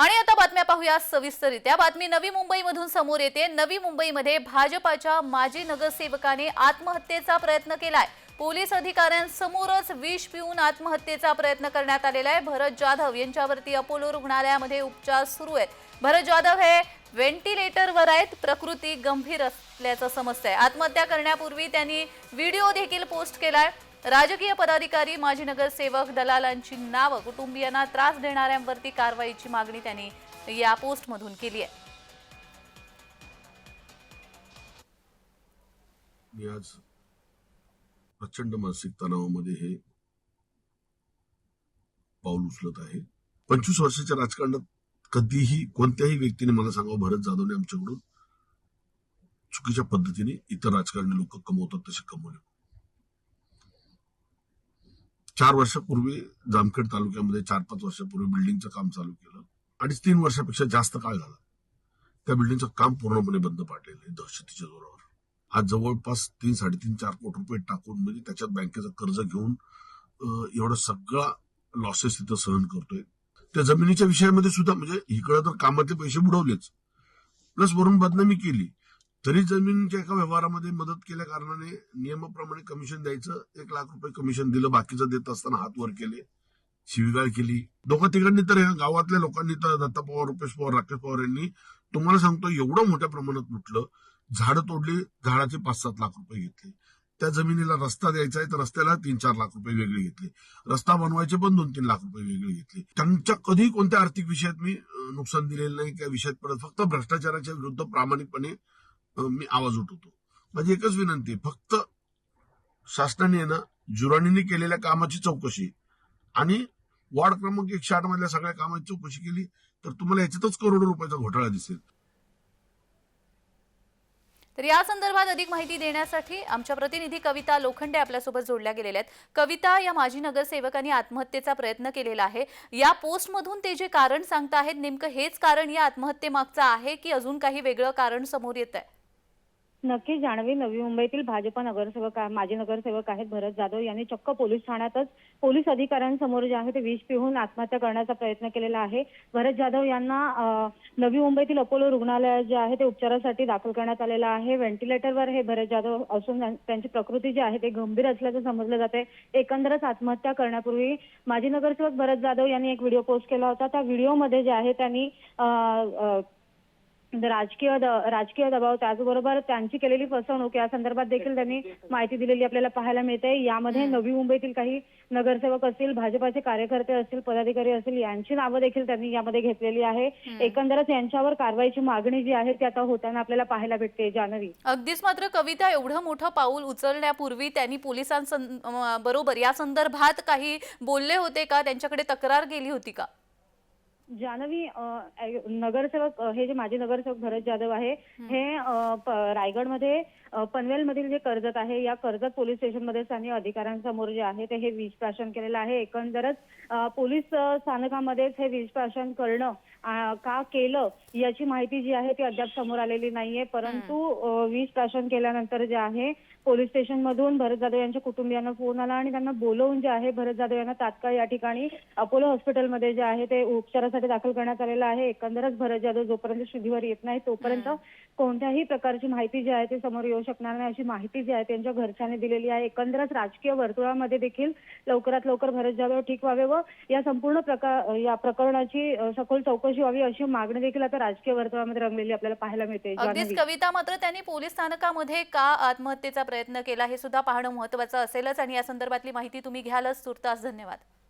आणि आता बातम्या पाहूया सविस्तरित्या बातमी नवी मुंबईमधून समोर येते. नवी मुंबईमध्ये भाजपाच्या माजी नगरसेवकाने आत्महत्येचा प्रयत्न केलाय. पोलीस अधिकाऱ्यांसमोरच विष पिऊन आत्महत्येचा प्रयत्न करण्यात आलेला आहे. भरत जाधव यांच्यावरती अपोलो रुग्णालयामध्ये उपचार सुरू आहेत. भरत जाधव हे व्हेंटिलेटरवर आहेत. प्रकृती गंभीर असल्याचं समजतंय. आत्महत्या करण्यापूर्वी त्यांनी व्हिडिओ देखील पोस्ट केलाय. राजकीय पदाधिकारी माजी नगरसेवक दलालांची नावं कुटुंबियांना त्रास देणाऱ्यांवरती कारवाईची मागणी त्यांनी या पोस्टमधून केली आहे. मी आज प्रचंड मानसिक तणावामध्ये हे पाऊल उचलत आहे. पंचवीस वर्षाच्या राजकारणात कधीही कोणत्याही व्यक्तीने मला सांगावं भरत जाधवने आमच्याकडून चुकीच्या पद्धतीने इतर राजकारणी लोक कमवतात तसे कमवले. चार वर्षापूर्वी जामखेड तालुक्यामध्ये चार पाच वर्षापूर्वी बिल्डिंगचं काम चालू केलं. अडीच तीन वर्षापेक्षा जास्त काळ झाला. त्या बिल्डिंगचं काम पूर्णपणे बंद पाडलेलं आहे दहशतीच्या जोरावर. आज जवळपास तीन साडेतीन चार कोटी रुपये टाकून म्हणजे त्याच्यात बँकेचं कर्ज घेऊन एवढं एवढा सगळा लॉसेस तिथं सहन करतोय. त्या जमिनीच्या विषयामध्ये सुद्धा म्हणजे इकडं तर कामातले पैसे बुडवलेच. प्लस वरून बदनामी केली. तरी जमिनीच्या एका व्यवहारामध्ये मदत केल्या कारणाने नियमाप्रमाणे कमिशन द्यायचं एक लाख रुपये कमिशन दिलं बाकीचं देत असताना हात वर केले शिवीगाळ केली. दोघा तिघांनी तर ह्या गावातल्या लोकांनी तर दत्ता पवार रुपेश पवार राकेश पवार यांनी तुम्हाला सांगतो एवढं मोठ्या प्रमाणात लुटलं झाडं तोडली झाडाचे पाच सात लाख रुपये घेतले. त्या जमिनीला रस्ता द्यायचा आहे तर रस्त्याला तीन चार लाख रुपये वेगळे घेतले. रस्ता बनवायचे पण दोन तीन लाख रुपये वेगळे घेतले. त्यांच्या कधी कोणत्या आर्थिक विषयात मी नुकसान दिलेलं नाही त्या विषयात परत फक्त भ्रष्टाचाराच्या विरुद्ध प्रामाणिकपणे मी आवाज उठवतो. माझी एकच विनंती फक्त शासनाने ना जुराणीने केलेल्या कामाची चौकशी आणि वॉर्ड क्रमांक एकशे आठ मधल्या सगळ्या कामाची चौकशी केली तर तुम्हाला याच्यातच करोडो रुपयाचा घोटाळा दिसेल. तर या संदर्भात अधिक माहिती देण्यासाठी आमच्या प्रतिनिधी कविता लोखंडे आपल्यासोबत जोडल्या गेलेल्या आहेत. कविता या माजी नगरसेवकांनी आत्महत्येचा प्रयत्न केलेला आहे. या पोस्टमधून ते जे कारण सांगता आहेत नेमकं हेच कारण या आत्महत्येमागचं आहे की अजून काही वेगळं कारण समोर येत आहे नक्की जाणवी. नवी मुंबईतील भाजपा नगरसेवक आहे- माजी नगरसेवक आहेत भरत जाधव. यांनी चक्क पोलीस ठाण्यातच पोलीस अधिकाऱ्यांसमोर जे आहे ते विष पिऊन आत्महत्या करण्याचा प्रयत्न केलेला आहे. भरत जाधव यांना नवी मुंबईतील अपोलो रुग्णालयात जे आहे ते उपचारासाठी दाखल करण्यात आलेलं आहे. व्हेंटिलेटरवर हे भरत जाधव असून त्यांची प्रकृती जी आहे ते गंभीर असल्याचं समजलं जाते एकंदरच आत्महत्या करण्यापूर्वी माजी नगरसेवक भरत जाधव यांनी एक व्हिडिओ पोस्ट केला होता. त्या व्हिडिओमध्ये जे आहे त्यांनी राजकीय राजकीय दबाव त्याचबरोबर त्यांची केलेली फसवणूक या संदर्भात देखील त्यांनी माहिती दिलेली आपल्याला पाहायला मिळते. यामध्ये नवी मुंबईतील काही नगरसेवक असतील भाजपाचे कार्यकर्ते असतील पदाधिकारी असतील यांची नावं देखील त्यांनी यामध्ये घेतलेली आहे. एकंदरच यांच्यावर कारवाईची मागणी जी आहे ती आता होताना आपल्याला पाहायला भेटते जानवी अगदीच मात्र कविता एवढं मोठं पाऊल उचलण्यापूर्वी त्यांनी पोलिसांसं अं, बरोबर या संदर्भात काही बोलले होते का? त्यांच्याकडे तक्रार केली होती का? जानवी नगरसेवक हे जे माजी नगरसेवक भरत जाधव आहे हे रायगडमध्ये अं, पनवेलमधील जे कर्जत आहे या कर्जत पोलीस स्टेशनमध्ये त्यांनी अधिकाऱ्यांसमोर जे आहे ते हे विष प्राशन केलेलं आहे. एकंदरच पोलीस स्थानकामध्येच हे विष प्राशन करणं का केलं याची माहिती जी आहे ती अद्याप समोर आलेली नाहीये. परंतु विष प्राशन केल्यानंतर जे आहे पोलीस स्टेशन मधून भरत जाधव यांच्या कुटुंबियांना फोन आला आणि त्यांना बोलवून जे आहे भरत जाधव यांना तात्काळ या ठिकाणी अपोलो हॉस्पिटलमध्ये जे आहे ते उपचारासाठी दाखल करण्यात आलेलं आहे. एकंदरच भरत जाधव जोपर्यंत शुद्धीवर येत नाही तोपर्यंत कोणत्याही प्रकारची माहिती जी आहे ती समोर येऊ शकणार नाही अशी माहिती जी आहे त्यांच्या घरच्यांनी दिलेली आहे. एकंदरच राजकीय वर्तुळामध्ये देखील लवकरात लवकर भरत जाधव ठीक व्हावे व या संपूर्ण प्रकार या प्रकरणाची सखोल चौकशी व्हावी अशी मागणी देखील आता राजकीय वर्तुळामध्ये रंगलेली आपल्याला पाहायला मिळते अगदीच. कविता मात्र त्यांनी पोलीस स्थानकामध्ये का आत्महत्येचा प्रयत्न केला हे सुद्धा पाहणं महत्वाचं असेलच आणि या संदर्भातली माहिती तुम्ही घ्यालच तुर्तास धन्यवाद